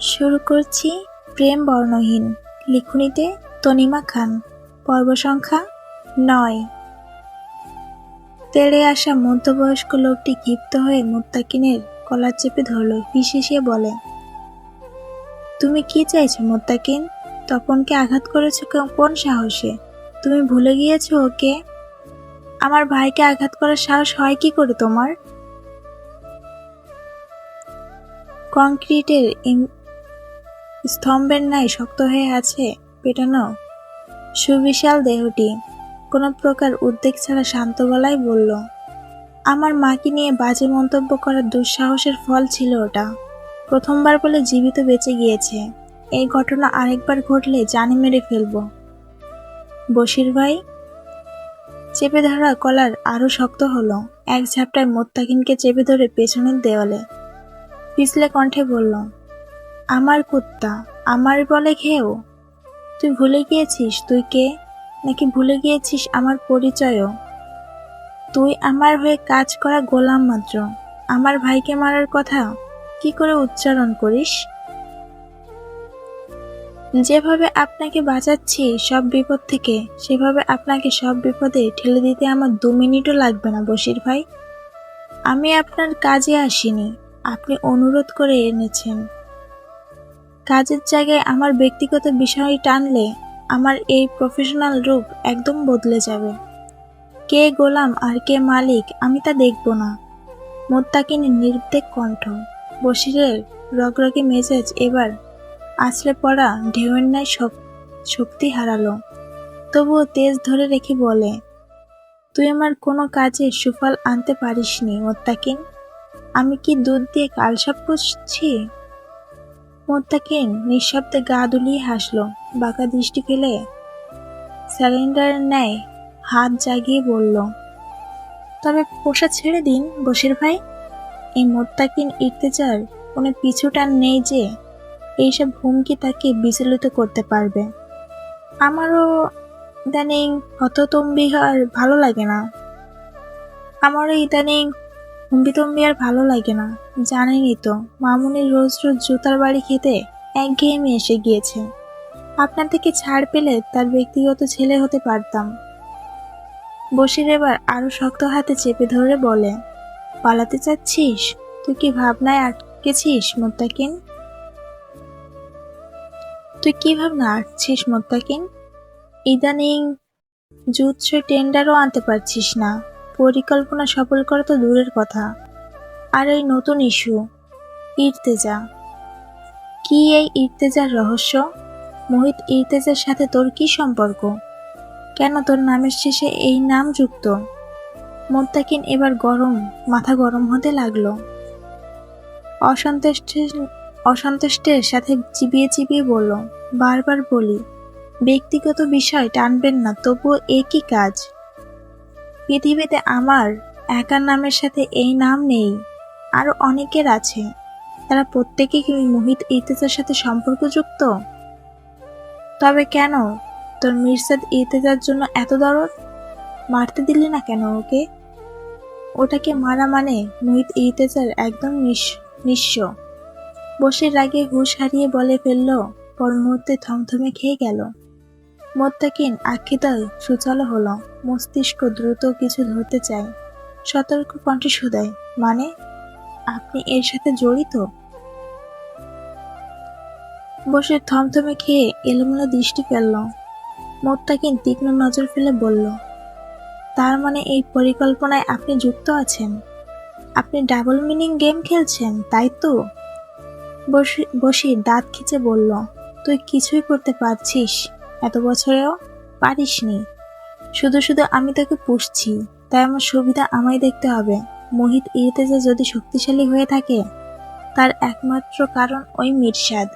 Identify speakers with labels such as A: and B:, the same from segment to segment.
A: শুরু করছি প্রেম বর্ণহীন লিখুনিতে তনিমা খান, পর্ব সংখ্যা নয়। তেড়ে আসা মধ্যবয়স্ক লোকটি ক্ষিপ্ত হয়ে মুত্তাকিনের কলার চেপে ধরল হিসিয়ে বলে, তুমি কি চাইছো মোত্তাকিন? তপনকে আঘাত করেছ কোন সাহসে? তুমি ভুলে গিয়েছো ওকে? আমার ভাইকে আঘাত করার সাহস হয় কি করে তোমার? কংক্রিটের স্তম্ভের ন্যায় শক্ত হয়ে আছে, পেটানো। সুবিশাল দেহটি কোনো প্রকার উদ্বেগ ছাড়া শান্ত গলায় বলল, আমার মাকে নিয়ে বাজে মন্তব্য করার দুঃসাহসের ফল ছিল ওটা। প্রথমবার বলে জীবিত বেঁচে গিয়েছে। এই ঘটনা আরেকবার ঘটলে জানি মেরে ফেলব। বশির ভাই চেপে ধরা কলার আরও শক্ত হলো। এক ঝাপটায় মোত্তাকিনকে চেপে ধরে পেছনের দেওয়ালে। পিছলে কণ্ঠে বলল আমার কুত্তা, আমার বলে ঘেও তুই ভুলে গিয়েছিস তুই কে? নাকি ভুলে গিয়েছিস আমার পরিচয়ও? তুই আমার হয়ে কাজ করা গোলাম মাত্র। আমার ভাইকে মারার কথা কি করে উচ্চারণ করিস? যেভাবে আপনাকে বাঁচাচ্ছি সব বিপদ থেকে, সেভাবে আপনাকে সব বিপদে ঠেলে দিতে আমার দু মিনিটও লাগবে না বশির ভাই। আমি আপনার কাজে আসিনি। আপনি অনুরোধ করে এনেছেন। কাজের জায়গায় আমার ব্যক্তিগত বিষয় টানলে আমার এই প্রফেশনাল রূপ একদম বদলে যাবে। কে গোলাম আর কে মালিক আমি তা দেখব না। মোত্তাকিনের নির্দেক কণ্ঠ। বশিরের রগরগে মেজাজ এবার আছড়ে পড়া ঢেউয়ের ন্যায় শক- শক্তি হারালো। তবুও তেজ ধরে রেখে বলে, তুই আমার কোনো কাজে সুফল আনতে পারিসনি, মোত্তাকিন। আমি কি দুধ দিয়ে কালসাপ পুষছি মোত্তাকিন নিঃশব্দে গা দুলিয়ে হাসলো। বাঁকা দৃষ্টি ফেলে স্যালেন্ডারের ন্যায় হাত জাগিয়ে বলল, তবে পোষা ছেড়ে দিন, বসির ভাই। এই মোত্তাকিন ইর্তেজার কোনো পিছুটান নেই যে এইসব হুমকি তাকে বিচলিত করতে পারবে। আমারও ইদানিং হততম্বি আর ভালো লাগে না। আমারও ইদানিং হুম্বিতম্বি আর ভালো লাগে না। জানেনই তো মামুনি রোজ রোজ জুতার বাড়ি খেতে একঘেয়েমি এসে গিয়েছে। আপনার থেকে ছাড় পেলে তার ব্যক্তিগত ছেলে হতে পারতাম। বসির এবার আরও শক্ত হাতে চেপে ধরে বলে, পালাতে চাচ্ছিস? তুই কি ভাবনায় আটকেছিস, মোত্তাকিন? তুই কি ভাবনা আটছিস মোত্তাকিন? ইদানিং জুৎস টেন্ডারও আনতে পারছিস না। পরিকল্পনা সফল করা তো দূরের কথা। আর এই নতুন ইস্যু, ইর্তেজা। কি এই ইর্তেজার রহস্য? মোহিত ইর্তেজার সাথে তোর কি সম্পর্ক? কেন তোর নামের শেষে এই নাম যুক্ত? মোত্তাকিন এবার গরম, মাথা গরম হতে লাগল। অসন্তুষ্টের অসন্তুষ্টের সাথে চিবিয়ে চিবিয়ে বলল, বারবার বলি, ব্যক্তিগত বিষয় টানবেন না, তবুও একই কাজ। পৃথিবীতে আমার একার নামের সাথে এই নাম নেই, আরও অনেকের আছে। তারা প্রত্যেকে কি মোহিত ইর্তেজার সাথে সম্পর্কযুক্ত? তবে কেন? তোর মির্সাদ ইর্তেজার জন্য এত দরদ? মারতে দিলি না কেন ওকে? ওটাকে মারা মানে মোহিত ইর্তেজার একদম নিঃস- নিঃস্ব। বসে রাগে হুঁশ হারিয়ে বলে ফেলল পর মুহূর্তে থমথমে খেয়ে গেল। মোত্তাকিন আক্ষিতায় সুচালো হলো। মস্তিষ্ক দ্রুত কিছু ধরতে চায়। সতর্ক কণ্ঠে শুধায় মানে? আপনি এর সাথে জড়িত? বসে থমথমে খেয়ে এলোমেলো দৃষ্টি ফেলল। মোত্তাকিন তীক্ষ্ণ নজর ফেলে বলল, তার মানে এই পরিকল্পনায় আপনি যুক্ত আছেন? আপনি ডাবল মিনিং গেম খেলছেন, তাই তো? বসি বসি দাঁত খিচে বলল, তুই কিছুই করতে পারছিস, এত বছরেও পারিসনি। শুধু শুধু আমি তাকে পুষছি, তাই আমার সুবিধা আমায় দেখতে হবে। মোহিত ইরতেজা যদি শক্তিশালী হয়ে থাকে, তার একমাত্র কারণ ওই মির্শাদ।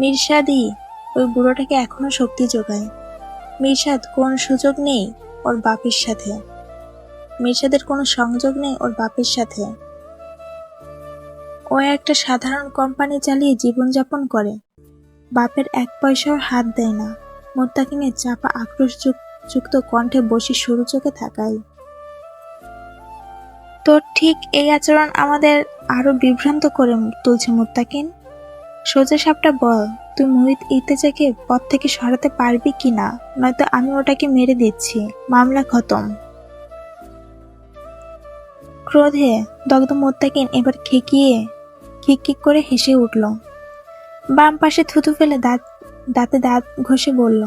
A: মির্শাদই ওই বুড়োটাকে এখনও শক্তি যোগায়। মির্শাদ কোন সুযোগ নেই ওর বাপের সাথে। মির্শাদের কোনো সংযোগ নেই ওর বাপের সাথে। ও একটা সাধারণ কোম্পানি চালিয়ে জীবনযাপন করে। বাপের এক পয়সাও হাত দেয় না। মোত্তাকিনের চাপা আক্রোশ যুক- যুক্ত কণ্ঠে বসে সরু চোখে থাকাই তোর ঠিক এই আচরণ আমাদের আরও বিভ্রান্ত করে তুলছে মোত্তাকিন। সোজা সাপটা বল, তুই মোহিত ইর্তেজাকে পথ থেকে সরাতে পারবি কি না? নয়তো আমি ওটাকে মেরে দিচ্ছি। মামলা খতম। ক্রোধে দগ্ধ মোত্তাকিন এবার খেকিয়ে খিক করে হেসে উঠল। বাম পাশে থুতু ফেলে দাঁত দাঁতে দাঁত ঘষে বলল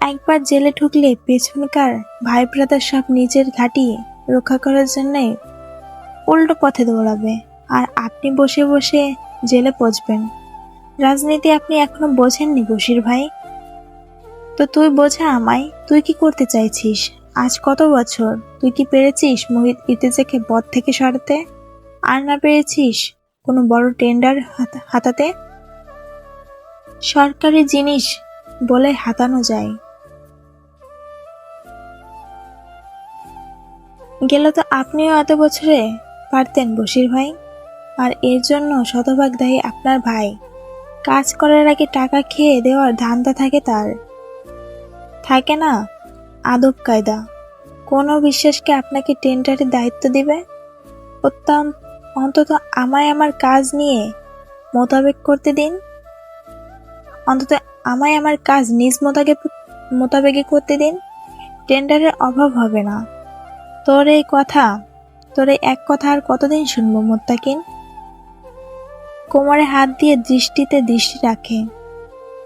A: একবার জেলে ঢুকলে পেছনকার ভাই ব্রাদার সব নিজের ঘাঁটি রক্ষা করার জন্যে উল্টো পথে দৌড়াবে। আর আপনি বসে বসে জেলে পচবেন। রাজনীতি আপনি এখনও বোঝেননি বসির ভাই। তো তুই বোঝা আমায়, তুই কি করতে চাইছিস? আজ কত বছর? তুই কি পেরেছিস মোহিত ইতেজাকে পথ থেকে সরাতে? আর না পেরেছিস কোনো বড় টেন্ডার হাত- হাতাতে? সরকারি জিনিস বলে হাতানো যায়। গেলে তো আপনিও এত বছরে পারতেন বসির ভাই। আর এর জন্য শতভাগ দায়ী আপনার ভাই। কাজ করার আগে টাকা খেয়ে দেওয়ার ধান্দা থাকে তার। থাকে না, আদব কায়দা। কোনো বিশ্বাসকে আপনাকে টেন্ডারের দায়িত্ব দিবে? অত্যন্ত অন্তত আমায় আমার কাজ নিয়ে মোতাবেক করতে দিন। অন্তত আমায় আমার কাজ নিজ মোতাবেক মোতাবেকে করতে দিন। টেন্ডারের অভাব হবে না। তোর এই কথা? তোর এই এক কথা আর কতদিন শুনব মোত্তাকিন? কোমরে হাত দিয়ে দৃষ্টিতে দৃষ্টি রাখে।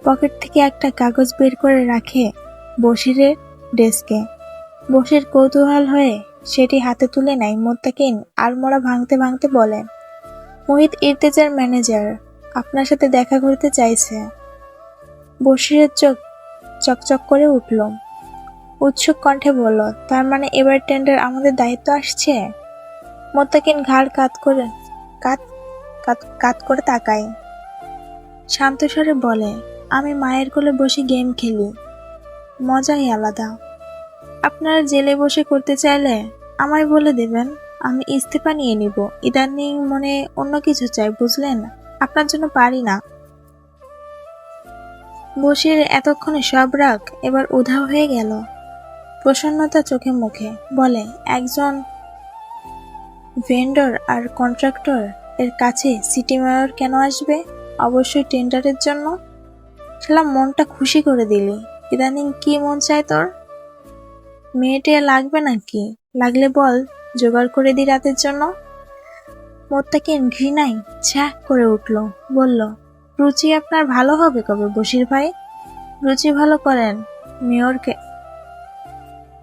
A: পকেট থেকে একটা কাগজ বের করে রাখে বসিরের ডেস্কে। বসির কৌতূহল হয়ে সেটি হাতে তুলে নেয় মোত্তাকিন, আর আলমোড়া ভাঙতে ভাঙতে বলে, মোহিত ইর্তেজার ম্যানেজার, আপনার সাথে দেখা করতে চাইছে। বসিরের চোখ চকচক করে উঠল। উৎসুক কণ্ঠে বলল, তার মানে এবার টেন্ডার আমাদের দায়িত্ব আসছে? মোত্তাকিন ঘাড় কাত করে, কাত কাত কাত করে তাকায়। শান্ত স্বরে বলে, আমি মায়ের কোলে বসে গেম খেলি। মজাই আলাদা। আপনারা জেলে বসে করতে চাইলে আমায় বলে দেবেন, আমি ইস্তেফা নিয়ে নিব। ইদানিং মনে অন্য কিছু চাই, বুঝলেন? আপনার জন্য পারি না। বসির এতক্ষণে সব রাগ এবার উধাও হয়ে গেল। প্রসন্নতা চোখে মুখে বলে, একজন ভেন্ডর আর কন্ট্রাক্টর এর কাছে সিটি মেয়র কেন আসবে? অবশ্যই টেন্ডারের জন্য? শালা, মনটা খুশি করে দিলি। ইদানিং কি মন চায় তোর? মেয়েটে লাগবে নাকি? লাগলে বল, জোগাড় করে দি রাতের জন্য। মোত্তাকিন ঘৃণাই ছ্যা করে উঠল, বলল, রুচি আপনার ভালো হবে কবে বসির ভাই? রুচি ভালো করেন, মেয়রকে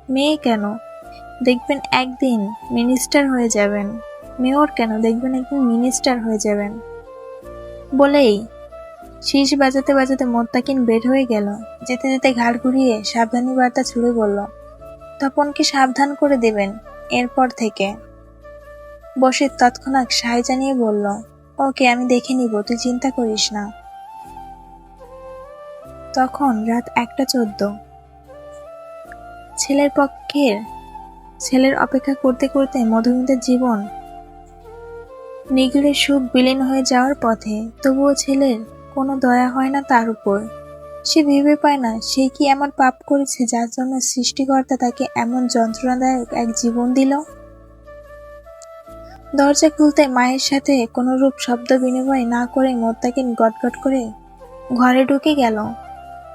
A: মেয়ে কেন? দেখবেন একদিন মিনিস্টার হয়ে যাবেন। মেয়র কেন? দেখবেন একদিন মিনিস্টার হয়ে যাবেন। বলেই শীষ বাজাতে বাজাতে মোত্তাকিন বের হয়ে গেল। যেতে যেতে ঘাড় ঘুরিয়ে সাবধানী বার্তা ছুড়ে বলল, তপনকে সাবধান করে দেবেন এরপর থেকে। বসে তৎক্ষণাৎ সায় জানিয়ে বলল, ওকে, আমি দেখে নিব, তুই চিন্তা করিস না। তখন রাত একটা চোদ্দ। ছেলের পক্ষের ছেলের অপেক্ষা করতে করতে মধুমিতার জীবন নিগড়ে সুখ বিলীন হয়ে যাওয়ার পথে। তবুও ছেলের কোনো দয়া হয় না তার উপর। সে ভেবে পায় না সে কি এমন পাপ করেছে যার জন্য সৃষ্টিকর্তা তাকে এমন যন্ত্রণাদায়ক এক জীবন দিল? দরজা খুলতে মায়ের সাথে কোনো রূপ শব্দ বিনিময় না করে মোত্তাকিন গটগট করে ঘরে ঢুকে গেল।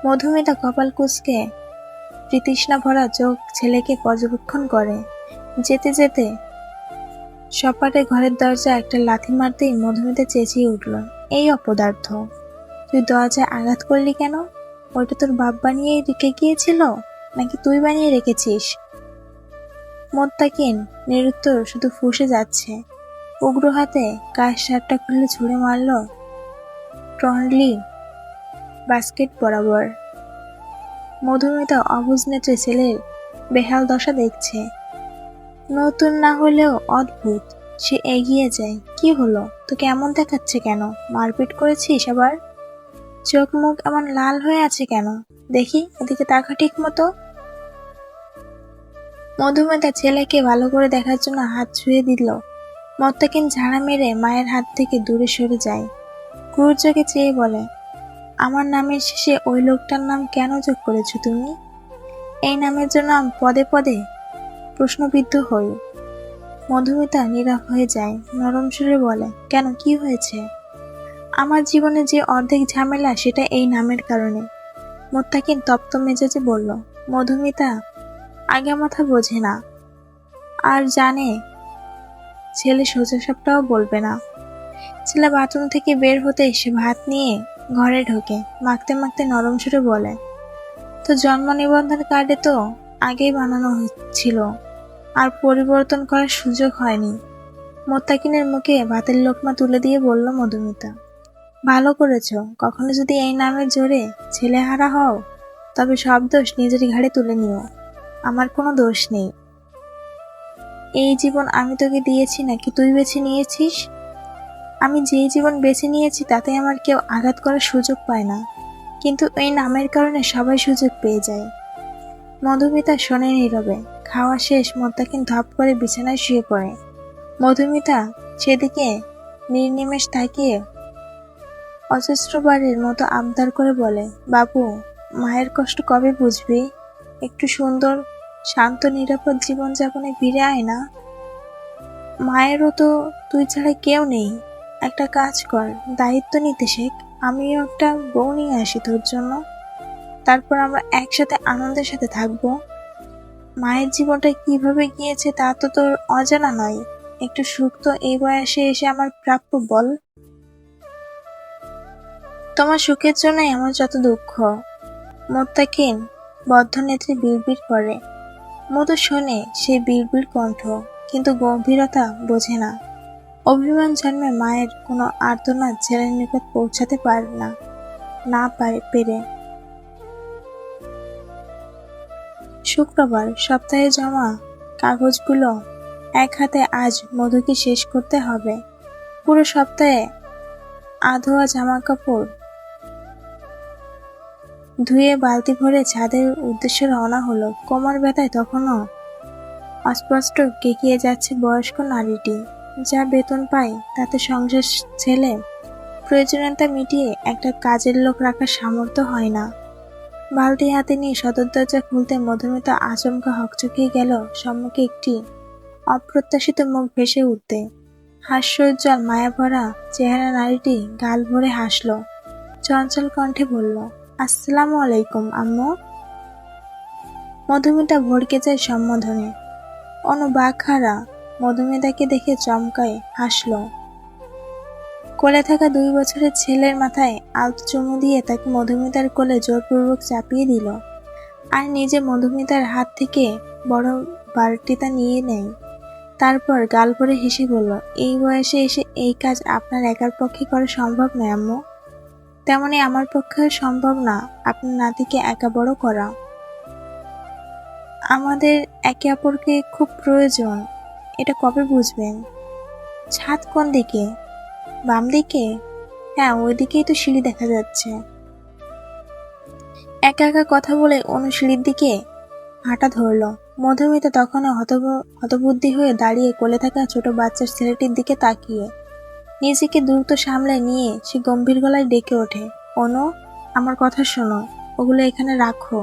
A: মধুমিতা কপাল কুচকে প্রীতৃষ্ণা ভরা চোখ ছেলেকে পর্যবেক্ষণ করে। যেতে যেতে সপাটে ঘরের দরজা একটা লাথি মারতেই মধুমিতা চেঁচিয়ে উঠল। এই অপদার্থ, তুই দরজায় আঘাত করলি কেন? ওইটা তোর বাপ বানিয়ে রেখে গিয়েছিল? নাকি তুই বানিয়ে রেখেছিস? মোত্তাকিন নিরুত্তর শুধু ফুসে যাচ্ছে। উগ্র হাতে কাশ শার্টটা খুলে ছুঁড়ে মারল। ট্রনলি, বাস্কেট বরাবর। মধুমিতা অবুজ নেত্রে ছেলের বেহাল দশা দেখছে। নতুন না হলেও অদ্ভুত, সে এগিয়ে যায়। কি হলো? তোকে এমন দেখাচ্ছে কেন? মারপিট করেছিস আবার? চোখ মুখ এমন লাল হয়ে আছে কেন? দেখি, এদিকে তাকা ঠিক মতো মধুমিতা ছেলেকে ভালো করে দেখার জন্য হাত ছুঁয়ে দিল। মত্তাকিন ঝাড়া মেরে মায়ের হাত থেকে দূরে সরে যায়। চোখে চেয়ে বলে আমার নামের শেষে ওই লোকটার নাম কেন যোগ করেছ তুমি? এই নামের জন্য আমি পদে পদে প্রশ্নবিদ্ধ হই। মধুমিতা নীরব হয়ে যায়, নরম সুরে বলে, কেন, কি হয়েছে? আমার জীবনে যে অর্ধেক ঝামেলা, সেটা এই নামের কারণে, মোত্তাকিন তপ্ত মেজাজে বলল। মধুমিতা আগে মাথা বোঝে না। আর জানে, ছেলে সোজাসাপটাও বলবে না। ছেলে বাথরুম থেকে বের হতে সে ভাত নিয়ে ঘরে ঢোকে, মাখতে মাখতে নরম সুরে বলে, তো জন্ম নিবন্ধন কার্ডে তো আগেই বানানো হচ্ছিল, আর পরিবর্তন করার সুযোগ হয়নি। মোত্তাকিনের মুখে ভাতের লোকমা তুলে দিয়ে বলল, মধুমিতা, ভালো করেছ। কখনো যদি এই নামের জোরে, ছেলেহারা হও, তবে সব দোষ নিজের ঘাড়ে তুলে নিও। আমার কোনো দোষ নেই। এই জীবন আমি তোকে দিয়েছি নাকি তুই বেছে নিয়েছিস? আমি যেই জীবন বেছে নিয়েছি তাতে আমার কেউ আঘাত করার সুযোগ পায় না। কিন্তু এই নামের কারণে সবাই সুযোগ পেয়ে যায়। মধুমিতা শোনে নীরবে। খাওয়া শেষ, মোত্তাকিন ধপ করে বিছানায় শুয়ে পড়ে। মধুমিতা, সেদিকে নির্নিমেষ তাকিয়ে অজস্রবারের মতো আবদার করে বলে, বাবু, মায়ের কষ্ট কবে বুঝবি? একটু সুন্দর, শান্ত, নিরাপদ জীবনযাপনে ফিরে আয় না। মায়েরও তো তুই ছাড়া কেউ নেই। একটা কাজ কর, দায়িত্ব নিতে শেখ। আমিও একটা বউ নিয়ে আসি তোর জন্য। তারপর আমরা একসাথে আনন্দের সাথে থাকব। মায়ের জীবনটা কীভাবে গিয়েছে তা তো তোর অজানা নয়। একটু সুখ তো এই বয়সে এসে আমার প্রাপ্য বল। তোমার সুখের জন্যই আমার যত দুঃখ। মোত্তাকিন বদ্ধ নেত্রে বিড়বিড় করে। মধু শোনে সে বিড়বিড় কণ্ঠ, কিন্তু গম্ভীরতা বোঝে না। অভিমান জন্মে মায়ের কোনো আর্তনাদ ছেলের নিকট পৌঁছাতে পারে না না পারে, পেরে। শুক্রবার সপ্তাহে জমা কাগজগুলো এক হাতে আজ মধুকে শেষ করতে হবে। পুরো সপ্তাহে আধোয়া জামা কাপড় ধুয়ে বালতি ভরে ছাদের উদ্দেশ্যে রওনা হলো। কোমর ব্যথায় তখনও অস্পষ্ট কেকিয়ে যাচ্ছে বয়স্ক নারীটি। যা বেতন পায়, তাতে সংসার ছেলে। প্রয়োজনীয়তা মিটিয়ে একটা কাজের লোক রাখার সামর্থ্য হয় না। বালতি হাতে নিয়ে সদর দরজা খুলতে মধুমিতা আচমকা হকচকিয়ে গেল সম্মুখে একটি অপ্রত্যাশিত মুখ ভেসে উঠতে। হাস্যোজ্জ্বল মায়াভরা চেহারা নারীটি গাল ভরে হাসল। চঞ্চল কণ্ঠে বলল, আসসালামু আলাইকুম, আম্মু। মধুমিতা ভড়কে যায় সম্বোধনে। অনু বাঘারা মধুমিতাকে দেখে চমকায়, হাসল। কোলে থাকা দুই বছরের ছেলের মাথায় আলতো চুমু দিয়ে তাকে মধুমিতার কোলে জোরপূর্বক চাপিয়ে দিল। আর নিজে মধুমিতার হাত থেকে বড় বালতিটা নিয়ে নেয়। তারপর গাল ভরে হেসে বলল, এই বয়সে এসে এই কাজ আপনার একার পক্ষে করা সম্ভব নয়, আম্মু। তেমনি আমার পক্ষে সম্ভব না, আপনার নাতিকে একা বড় করা। আমাদের একে অপরকে খুব প্রয়োজন। এটা কবে বুঝবেন ছাদ কোন দিকে? বাম দিকে? হ্যাঁ ওই দিকেই তো সিঁড়ি দেখা যাচ্ছে। একা একা কথা বলে অনু সিঁড়ির দিকে হাঁটা ধরলো। মধুমিতা তখনও হতব, হতবুদ্ধি হয়ে দাঁড়িয়ে কোলে থাকা ছোট বাচ্চার ছেলেটির দিকে তাকিয়ে। নিজেকে দ্রুত সামলে নিয়ে সে গম্ভীর গলায় ডেকে ওঠে, অনু, আমার কথা শোনো, ওগুলো এখানে রাখো।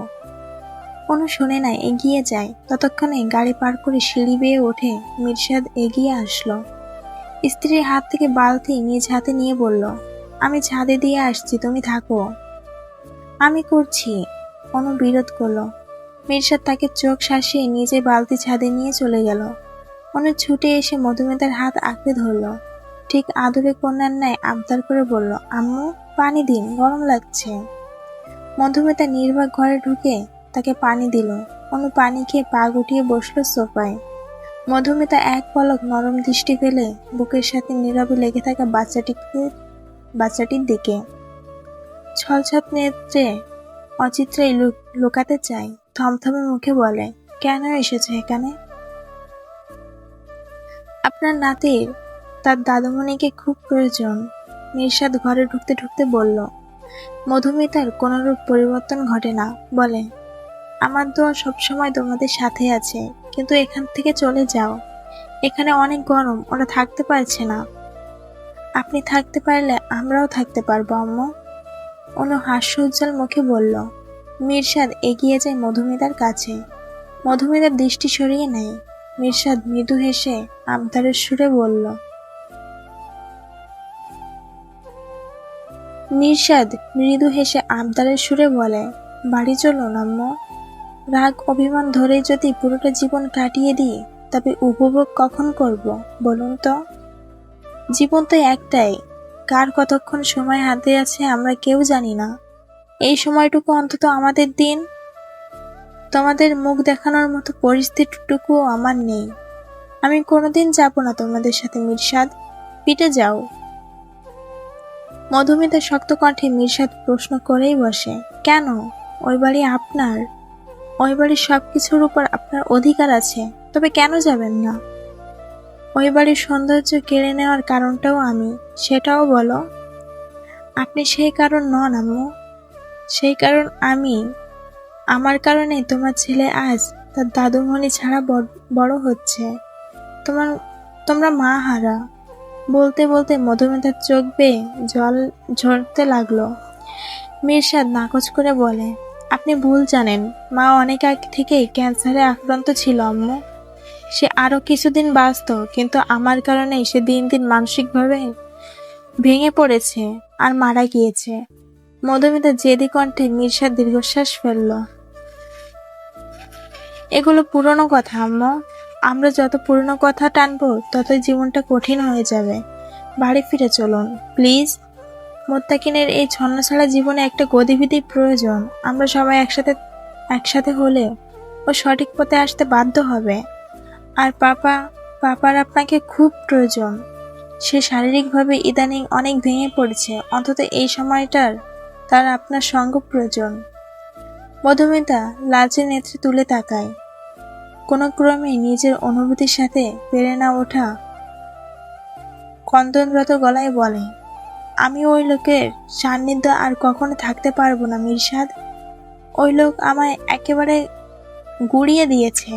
A: অনু শোনে না এগিয়ে যায়। ততক্ষণে গাড়ি পার করে সিঁড়ি বেয়ে ওঠে মির্শাদ এগিয়ে আসলো। স্ত্রীর হাত থেকে বালতি নিজ হাতে নিয়ে বলল, আমি ছাদে দিয়ে আসছি, তুমি থাকো। আমি করছি। অনু বিরোধ করল। মির্শাদ তাকে চোখ শাসিয়ে নিজে বালতি ছাদে নিয়ে চলে গেল। অনু ছুটে এসে মধুমিতার হাত আঁকড়ে ধরল। ঠিক আদুরে কন্যার ন্যায় আবদার করে বলল, আম্মু, পানি দিন, গরম লাগছে। মধুমিতা নির্বাক ঘরে ঢুকে তাকে পানি দিল। অনু পানি খেয়ে পা গুটিয়ে বসল সোফায়। মধুমিতা এক পলক নরম দৃষ্টি ফেলে বুকের সাথে নীরবে লেগে থাকা বাচ্চাটিকে বাচ্চাটির দিকে। ছলছাপ নেত্রে অচিত্রাই লুকাতে চায়। থমথমে মুখে বলে, কেন এসেছে এখানে? আপনার নাতির, তার দাদুমণিকে খুব প্রয়োজন মিরসাদ ঘরে ঢুকতে ঢুকতে বলল। মধুমিতার কোনোরূপ পরিবর্তন ঘটে না। বলে আমার দোয়া সবসময় তোমাদের সাথে আছে, কিন্তু এখান থেকে চলে যাও। এখানে অনেক গরম, ওরা থাকতে পারছে না। আপনি থাকতে পারলে আমরাও থাকতে পারব, আম্মু। অনু হাস্য উজ্জ্বল মুখে বলল মিরসাদ এগিয়ে যায় মধুমিতার কাছে। মধুমিতার দৃষ্টি সরিয়ে নেয়। মিরসাদ মৃদু হেসে আবদারের সুরে বলল নির্সাদ মৃদু হেসে আবদারের সুরে বলে, বাড়ি চলুন, আম্মু। রাগ, অভিমান ধরে যদি পুরোটা জীবন কাটিয়ে দিই, তবে উপভোগ কখন করব বলুন তো? জীবন তো একটাই। কার কতক্ষণ সময় হাতে আছে আমরা কেউ জানি না। এই সময়টুকু অন্তত আমাদের দিন। তোমাদের মুখ দেখানোর মতো পরিস্থিতিটুকুও আমার নেই। আমি কোনোদিন যাব না তোমাদের সাথে মির্সাদ পিটে যাও। মধুমিতা শক্ত কণ্ঠে মির্সাদ প্রশ্ন করেই বসে। কেন? ওই বাড়ি আপনার? ওই বাড়ির সব কিছুর উপর আপনার অধিকার আছে, তবে কেন যাবেন না? ওই বাড়ির সৌন্দর্য কেড়ে নেওয়ার কারণটাও আমি, সেটাও বলো। আপনি সেই কারণ নন আম্মু। সেই কারণ আমি। আমার কারণে তোমার ছেলে আজ তার দাদুমণি ছাড়া বড়- হচ্ছে। তোমার, তোমরা মা হারা। বলতে বলতে মধুমিতার চোখ বেয়ে জল ঝরতে লাগল। মিরসাদ নাকচ করে বলে আপনি ভুল জানেন। মা অনেক আগে থেকেই ক্যান্সারে আক্রান্ত ছিল, আম্মু। সে আরও কিছুদিন বাঁচত, কিন্তু আমার কারণে সে দিন দিন মানসিকভাবে ভেঙে পড়েছে আর মারা গিয়েছে। মধুমিতা জেদি কণ্ঠে মির্সাদ দীর্ঘশ্বাস ফেলল। এগুলো পুরনো কথা, আম্মু। আমরা যত পুরনো কথা টানবো, ততই জীবনটা কঠিন হয়ে যাবে। বাড়ি ফিরে চলুন, প্লিজ। মোত্তাকিনের এই ছন্নছাড়া জীবনে একটা গতিবিধি প্রয়োজন। আমরা সবাই একসাথে একসাথে হলে ও সঠিক পথে আসতে বাধ্য হবে। আর পাপা, পাপার আপনাকে খুব প্রয়োজন। সে শারীরিকভাবে ইদানিং অনেক ভেঙে পড়েছে। অন্তত এই সময়টার তার আপনার সঙ্গ প্রয়োজন। মধুমিতা লালচে নেত্রে তুলে তাকায়। কোনো ক্রমে নিজের অনুভূতির সাথে পেরে না ওঠা কন্দনরত গলায় বলে আমি ওই লোকের সান্নিধ্য আর কখনো থাকতে পারব না মিরসাদ ওই লোক আমায় একেবারে গুড়িয়ে দিয়েছে।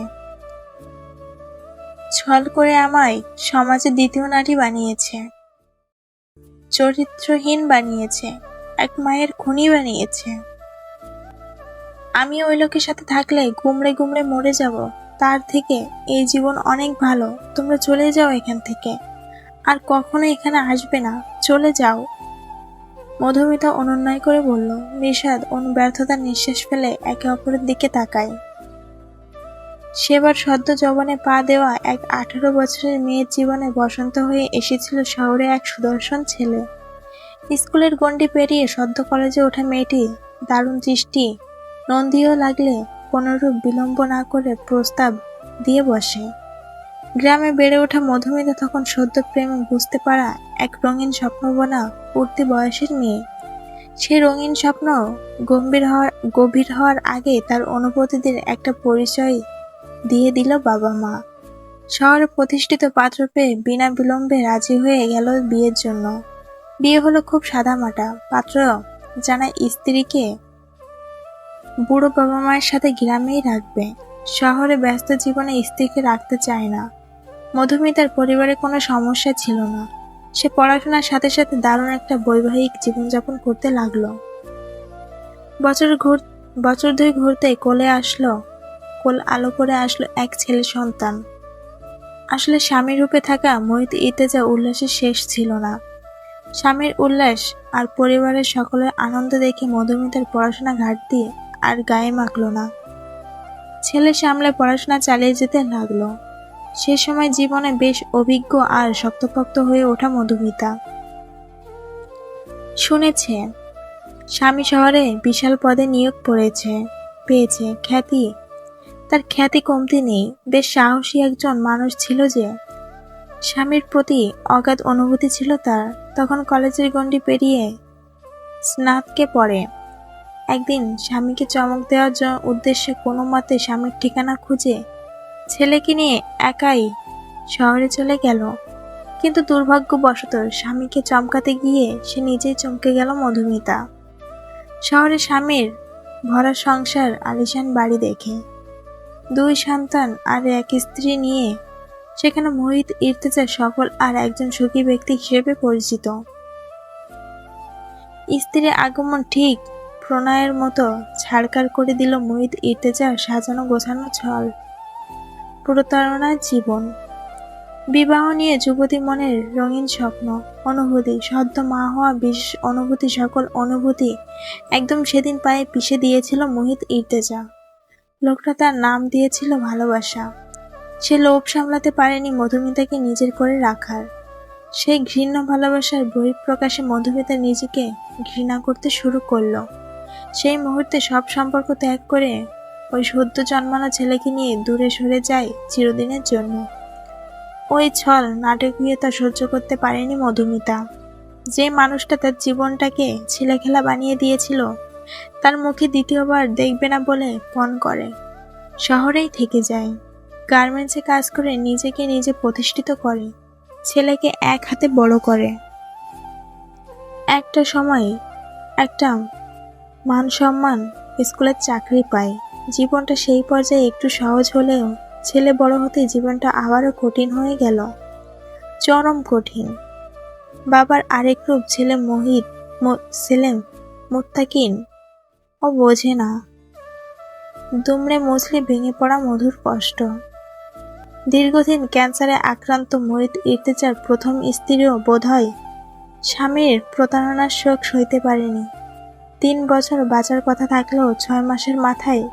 A: ছল করে আমায় সমাজে দ্বিতীয় নারী বানিয়েছে। চরিত্রহীন বানিয়েছে। এক মায়ের খুনি বানিয়েছে। আমি ওই লোকের সাথে থাকলে গুমড়ে গুমড়ে মরে যাব। তার থেকে এই জীবন অনেক ভালো। তোমরা চলে যাও এখান থেকে। আর কখনো এখানে আসবে না। চলে যাও। মধুমিতা অনুন্নয় করে বলল, নিষাদ অনু ব্যর্থতার নিঃশ্বাস ফেলে একে অপরের দিকে তাকায়। সেবার সদ্য যৌবনে পা দেওয়া এক আঠারো বছরের মেয়ের জীবনে বসন্ত হয়ে এসেছিল শহরে এক সুদর্শন ছেলে। স্কুলের গণ্ডি পেরিয়ে সদ্য কলেজে ওঠা মেয়েটি দারুণ দৃষ্টি নন্দীয় লাগলে কোনরূপ বিলম্ব না করে প্রস্তাব দিয়ে বসে। গ্রামে বেড়ে ওঠা মধুমিতা তখন সদ্য প্রেমে বুঝতে পারা এক রঙিন স্বপ্নবনা উঠতি বয়সের মেয়ে। সে রঙিন স্বপ্ন গম্ভীর হওয়ার, গভীর হওয়ার আগে তার অনুভূতিদের একটা পরিচয় দিয়ে দিল বাবা মা। শহরে প্রতিষ্ঠিত পাত্র পেয়ে বিনা বিলম্বে রাজি হয়ে গেল বিয়ের জন্য। বিয়ে হলো খুব সাদামাটা পাত্র জানায় স্ত্রীকে বুড়ো বাবা মায়ের সাথে গ্রামেই রাখবে। শহরে ব্যস্ত জীবনে স্ত্রীকে রাখতে চায় না। মধুমিতার পরিবারে কোনো সমস্যা ছিল না। সে পড়াশোনার সাথে সাথে দারুণ একটা বৈবাহিক জীবনযাপন করতে লাগল। বছর ঘুর, বছর দুই ঘুরতে কোলে আসলো, কোল আলো করে আসলো এক ছেলে সন্তান। আসলে স্বামীর রূপে থাকা মোহিত ইতেজা উল্লাসের শেষ ছিল না। স্বামীর উল্লাস আর পরিবারের সকলের আনন্দ দেখে মধুমিতার পড়াশোনা ঘাটতি আর গায়ে মাখলো না। ছেলে সামলে পড়াশোনা চালিয়ে যেতে লাগল। সে সময় জীবনে বেশ অভিজ্ঞ আর শক্তপোক্ত হয়ে ওঠা মধুমিতা। শুনেছে, স্বামী শহরে বিশাল পদে নিয়োগ পড়েছে, পেয়েছে খ্যাতি। তার খ্যাতি কমতি নেই, বেশ সাহসী একজন মানুষ ছিল যে। স্বামীর প্রতি অগাধ অনুভূতি ছিল তার। তখন কলেজের গণ্ডি পেরিয়ে স্নাতকে পড়ে। একদিন স্বামীকে চমক দেওয়ার উদ্দেশ্যে কোনো মতে স্বামীর ঠিকানা খুঁজে ছেলেকে নিয়ে একাই শহরে চলে গেল। কিন্তু দুর্ভাগ্যবশত স্বামীকে চমকাতে গিয়ে সে নিজেই চমকে গেল মধুমিতা। শহরে স্বামীর ভরা সংসার আলিশান বাড়ি দেখে। দুই সন্তান আর এক স্ত্রী নিয়ে সেখানে মোহিত ইর্তেজা সফল আর একজন সুখী ব্যক্তি হিসেবে পরিচিত। স্ত্রীর আগমন ঠিক প্রণয়ের মতো ছাড়কার করে দিল মোহিত ইর্তেজার সাজানো গোছানো ছল। প্রতারণার জীবন। বিবাহ নিয়ে যুবতী মনের রঙিন স্বপ্ন, অনুভূতি, সদ্য মা হওয়া বিশেষ অনুভূতি, সকল অনুভূতি একদম সেদিন পায়ে পিষে দিয়েছিল মোহিত ইর্তেজা। লোকটা তার নাম দিয়েছিল ভালোবাসা। সে লোভ সামলাতে পারেনি মধুমিতাকে নিজের করে রাখার। সেই ঘৃণ্য ভালোবাসার বহিঃপ্রকাশে মধুমিতা নিজেকে ঘৃণা করতে শুরু করল। সেই মুহূর্তে সব সম্পর্ক ত্যাগ করে ওই সদ্য জন্মানো ছেলেকে নিয়ে দূরে সরে যায় চিরদিনের জন্য। ওই ছল নাটকীয়তা সহ্য করতে পারেনি মধুমিতা। যে মানুষটা তার জীবনটাকে ছেলেখেলা বানিয়ে দিয়েছিল, তার মুখে দ্বিতীয়বার দেখবে না বলে পণ করে। শহরেই থেকে যায়। গার্মেন্টসে কাজ করে নিজেকে নিজে প্রতিষ্ঠিত করে। ছেলেকে এক হাতে বড় করে। একটা সময় একটা মান সম্মান স্কুলের চাকরি পায়। জীবনটা সেই পর্যায়ে একটু সহজ হলেও ছেলে বড় হতে জীবনটা আবারও কঠিন হয়ে গেল। চরম কঠিন। বাবার আরেক রূপ ছেলে মোহিত সেলেম মোত্তাকিন। ও বোঝে না। দুমড়ে মুছলে ভেঙে পড়া মধুর কষ্ট। দীর্ঘদিন ক্যান্সারে আক্রান্ত মরিত ইর্তেজার প্রথম স্ত্রীও বোধহয় স্বামীর প্রতারণার শোক সইতে পারেনি। তিন বছর বাঁচার কথা থাকলেও ছয় মাসের মাথায়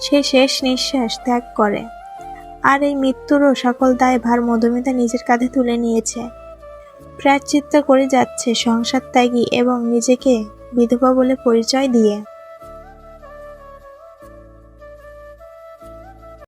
A: সে শেষ নিঃশ্বাস ত্যাগ করে। আর এই মৃত্যুরও সকল দায় ভার মধুমিতা নিজের কাঁধে তুলে নিয়েছে। প্রায়শ্চিত্ত করে যাচ্ছে সংসার ত্যাগী এবং নিজেকে বিধবা বলে পরিচয় দিয়ে।